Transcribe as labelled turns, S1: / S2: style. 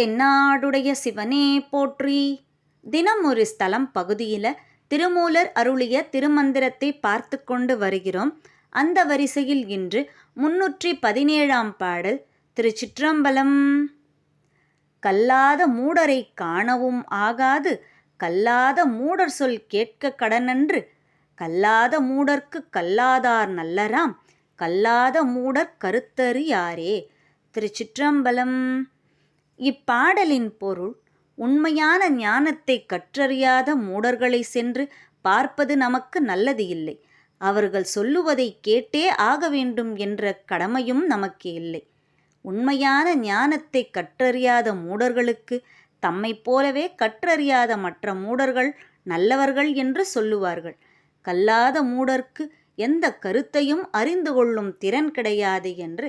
S1: தென்னாடுடைய சிவனே போற்றி. தினம் ஒரு ஸ்தலம் பகுதியில் திருமூலர் அருளிய திருமந்திரத்தை பார்த்து கொண்டு வருகிறோம். அந்த வரிசையில் இன்று முன்னூற்றி பதினேழாம் பாடல் திருச்சிற்றம்பலம். கல்லாத மூடரை காணவும் ஆகாது கல்லாத மூடர் சொல் கேட்க கடனன்று. கல்லாத மூடர்க்கு கல்லாதார் நல்லராம் கல்லாத மூடர் கருத்தறியாரே. திருச்சிற்றம்பலம். இப்பாடலின் பொருள் உண்மையான ஞானத்தை கற்றறியாத மூடர்களை சென்று பார்ப்பது நமக்கு நல்லது இல்லை. அவர்கள் சொல்லுவதை கேட்டே ஆக வேண்டும் என்ற கடமையும் நமக்கு இல்லை. உண்மையான ஞானத்தை கற்றறியாத மூடர்களுக்கு தம்மைப் போலவே கற்றறியாத மற்ற மூடர்கள் நல்லவர்கள் என்று சொல்லுவார்கள். கல்லாத மூடர்க்கு எந்த கருத்தையும் அறிந்து கொள்ளும் திறன் கிடையாது என்று